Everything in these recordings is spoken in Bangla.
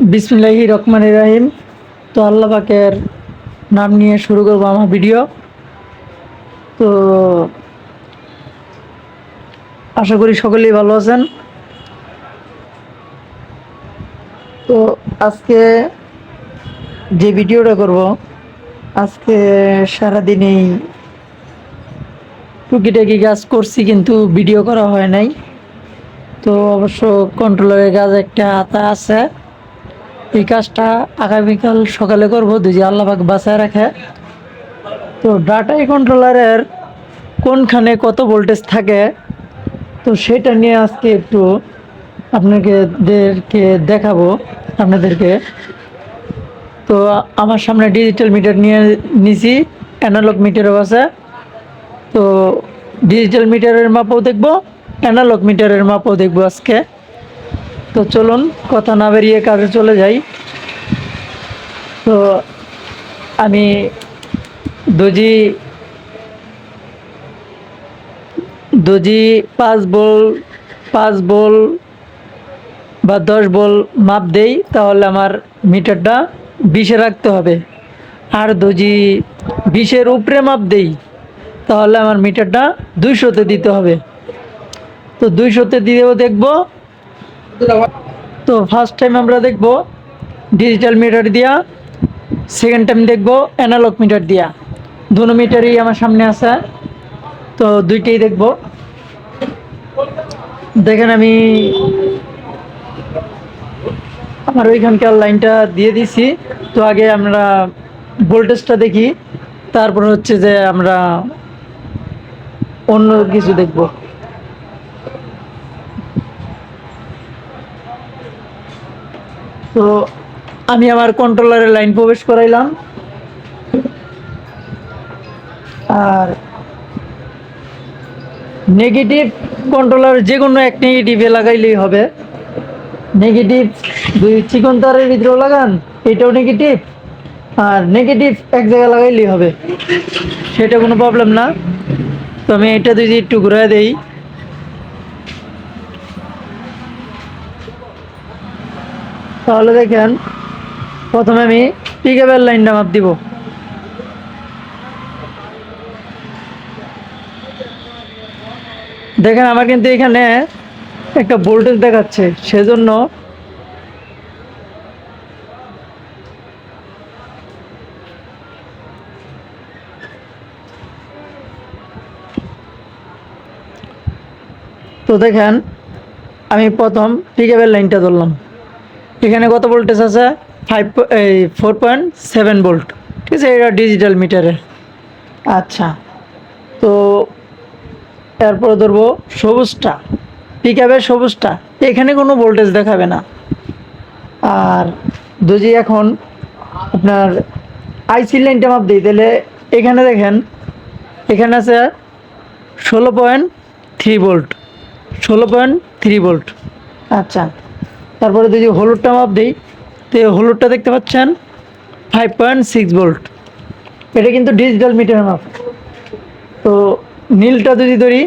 বিসমিল্লাহি রহমান রাহিম। তো আল্লাহ পাকের নাম নিয়ে শুরু করব আমার ভিডিও। তো আশা করি সকলেই ভালো আছেন। তো আজকে যে ভিডিওটা করব, আজকে সারাদিনেই টুকিটাকি কাজ করছি কিন্তু ভিডিও করা হয় নাই। তো অবশ্য কন্ট্রোলারের কাজ একটা হাতা আছে। এই কাজটা আগামীকাল সকালে করব দুজি আল্লাপাক বাঁচায় রাখে। তো ডাটাই কন্ট্রোলারের কোনখানে কত ভোল্টেজ থাকে, তো সেটা নিয়ে আজকে একটু আপনাকে দেখাবো, আপনাদেরকে। তো আমার সামনে ডিজিটাল মিটার নিয়ে নিছি অ্যানালগ মিটারও আছে। তো ডিজিটাল মিটারের মাপও দেখব অ্যানালগ মিটারের মাপও দেখব আজকে। তো চলুন, কথা না বেরিয়ে কাজে চলে যাই। তো আমি দজি দজি পাঁচ বল পাঁচ বল বা দশ বল মাপ দেই, তাহলে আমার মিটারটা বিশে রাখতে হবে। আর দজি বিশের উপরে মাপ দেই, তাহলে আমার মিটারটা দুইশোতে দিতে হবে। তো দুইশোতে দিয়েও দেখব তো ফার্স্ট টাইম আমরা দেখব ডিজিটাল মিটার দিয়া সেকেন্ড টাইম দেখব অ্যানালগ মিটার দিয়া। দুনো মিটারই আমার সামনে আছে, তো দুইটাই দেখব। দেখেন আমি আমার ওইখানকার লাইনটা দিয়ে দিছি। তো আগে আমরা ভোল্টেজটা দেখি, তারপর হচ্ছে যে আমরা অন্য কিছু দেখব। তো আমি আমার কন্ট্রোলারের লাইন প্রবেশ করাইলাম। আর নেগেটিভ কন্ট্রোলার যে কোনো এক নেগেটিভে লাগাইলেই হবে। নেগেটিভ দুই চিকন তারের ভিতরেও লাগান, এটাও নেগেটিভ আর নেগেটিভ এক জায়গায় লাগাইলেই হবে। সেটা কোনো প্রবলেম না। তো আমি এটা যদি একটু ঘুরে দেই। তাহলে দেখেন, প্রথমে আমি পিকআপের লাইনটা মাপ দিব। দেখেন, আমার কিন্তু এখানে একটা ভোল্টেজ দেখাচ্ছে, সেজন্য তো দেখেন, আমি প্রথম পিকআপের লাইনটা ধরলাম। এখানে কত ভোল্টেজ আছে? ফাইভ এই ফোর পয়েন্ট সেভেন ভোল্ট ঠিক আছে, এটা ডিজিটাল মিটারে আচ্ছা তো এরপরে ধরবো সবুজটা। পিকআপের সবুজটা। এখানে কোনো ভোল্টেজ দেখাবে না। আর দুজি এখন আপনার আইসি লাইনটা মাপ দিই, তাহলে এখানে দেখেন, এখানে আছে ষোলো পয়েন্ট থ্রি ভোল্ট ষোলো পয়েন্ট থ্রি ভোল্ট আচ্ছা। তারপরে যদি হলুদটা মাপ দিই, তো হলুদটা দেখতে পাচ্ছেন ফাইভ পয়েন্ট সিক্স ভোল্ট এটা কিন্তু ডিজিটাল মিটার মাপ। তো নীলটা যদি ধরি,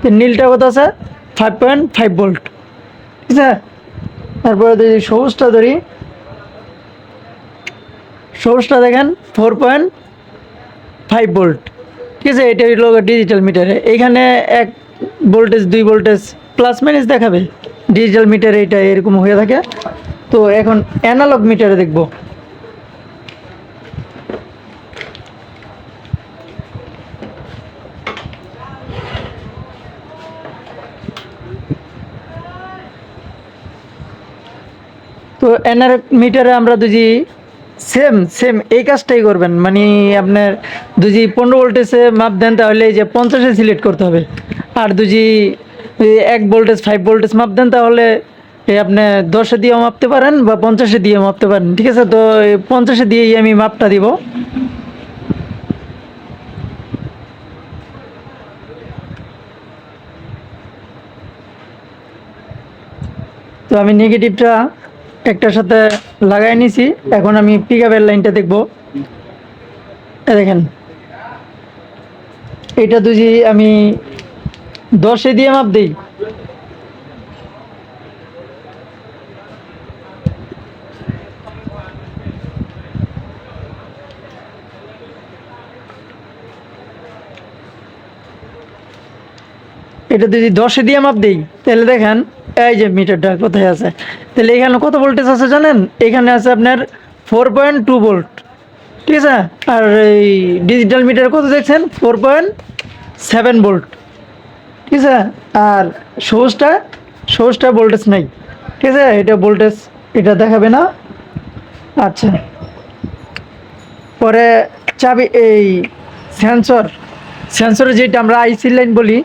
তো নীলটা কত আছে? ফাইভ পয়েন্ট ফাইভ ভোল্ট ঠিক আছে? তারপরে যদি সবুজটা ধরি, সবুজটা দেখেন ফোর পয়েন্ট ফাইভ ভোল্ট ঠিক আছে? এটা ডিজিটাল মিটারে এখানে এক ভোল্টেজ দুই ভোল্টেজ প্লাস মাইনাস দেখাবে। ডিজিটাল মিটারে এটা এরকম হয়ে থাকে। তো এখন অ্যানালগ মিটারে দেখব। তো অ্যানালগ মিটারে আমরা যদি সেম সেম এই কাজটাই করবেন। মানে আপনার দুজি পনেরো ভোল্টেজে মাপ দেন, তাহলে এই যে পঞ্চাশে সিলেক্ট করতে হবে। আর দুজি এক ভোল্টেজ ফাইভ ভোল্টেজ মাপ দেন, তাহলে আপনি দশে দিয়ে মাপতে পারেন বা পঞ্চাশে দিয়ে মাপতে পারেন, ঠিক আছে? তো পঞ্চাশে দিয়েই আমি মাপটা দিব। তো আমি নেগেটিভটা একটার সাথে লাগাই নিছি, এখন আমি পিক আপের লাইনটা দেখব। দেখেন এটা যদি আমি দশে দিয়ে মাপ দিই। এটা যদি দশে দিয়ে মাপ দিই, তাহলে দেখেন, এই যে মিটারটা কোথায় আছে? তাহলে এখানে কত ভোল্টেজ আছে জানেন? এখানে আছে আপনার ফোর পয়েন্ট টু ভোল্ট ঠিক আছে? আর এই ডিজিটাল মিটার কত দেখছেন? ফোর পয়েন্ট সেভেন ভোল্ট ঠিক আছে? আর সবুজটা সবুজটা ভোল্টেজ নাই। ঠিক আছে? এটা ভোল্টেজ এটা দেখাবে না। আচ্ছা। পরে চাবি, এই সেন্সর সেন্সরে যেটা আমরা আইসি লাইন বলি,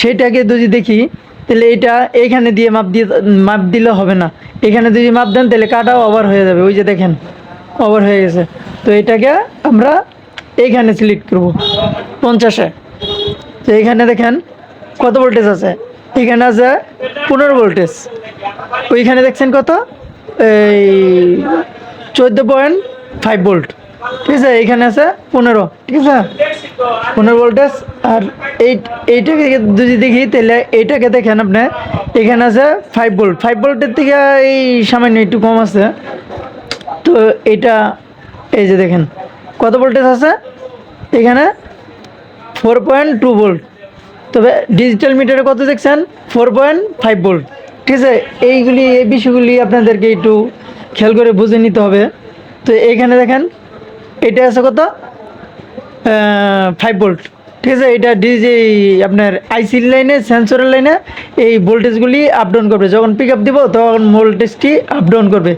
সেটাকে যদি দেখি, তাহলে এটা এইখানে দিয়ে মাপ দিয়ে, মাপ দিলে হবে না। এখানে যদি মাপ দেন, তাহলে কাটাও ওভার হয়ে যাবে। ওই যে দেখেন ওভার হয়ে গেছে। তো এটাকে আমরা এইখানে সিলেক্ট করব। পঞ্চাশে। তো এইখানে দেখেন কত ভোল্টেজ আছে? এখানে আছে পনেরো ভোল্টেজ ওইখানে দেখছেন কত? এই চোদ্দ পয়েন্ট ফাইভ ভোল্ট ঠিক আছে? এইখানে আছে পনেরো। ঠিক আছে? পনেরো ভোল্টেজ আর এই, এইটাকে যদি দেখি, তাহলে এইটাকে দেখেন আপনি। এখানে আছে ফাইভ ভোল্ট ফাইভ ভোল্টের থেকে এই সামান্য একটু কম আছে। তো এটা, এই যে দেখেন, কত ভোল্টেজ আছে? এখানে ফোর পয়েন্ট টু ভোল্ট তবে ডিজিটাল মিটারে কত দেখছেন? ফোর পয়েন্ট ফাইভ ভোল্ট ঠিক আছে? এইগুলি, এই বিষয়গুলি আপনাদেরকে একটু খেয়াল করে বুঝে নিতে হবে। তো এইখানে দেখেন, এটা আছে কত? ফাইভ ভোল্ট ঠিক আছে? এটা ডিজি আপনার আইসি লাইনে সেন্সরের লাইনে এই ভোল্টেজগুলি আপ ডাউন করবে। যখন পিক আপ দিব, তখন ভোল্টেজটি আপ ডাউন করবে।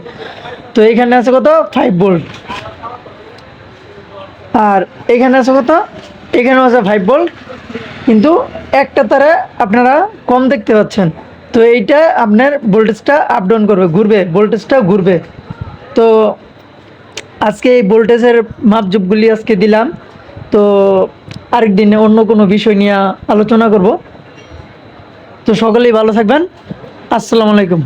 তো এখানে আছে কত? ফাইভ ভোল্ট আর এখানে আছে কত? এখানেও আছে ফাইভ ভোল্ট কিন্তু একটা তারা আপনারা কম দেখতে পাচ্ছেন। তো এইটা আপনার ভোল্টেজটা আপ ডাউন করবে, ঘুরবে ভোল্টেজটা ঘুরবে। তো আজকে এই ভোল্টেজের মাপজুপগুলি আজকে দিলাম। তো আরেক দিনে অন্য কোনো বিষয় নিয়ে আলোচনা করব। তো সকলেই ভালো থাকবেন। আসসালামু আলাইকুম।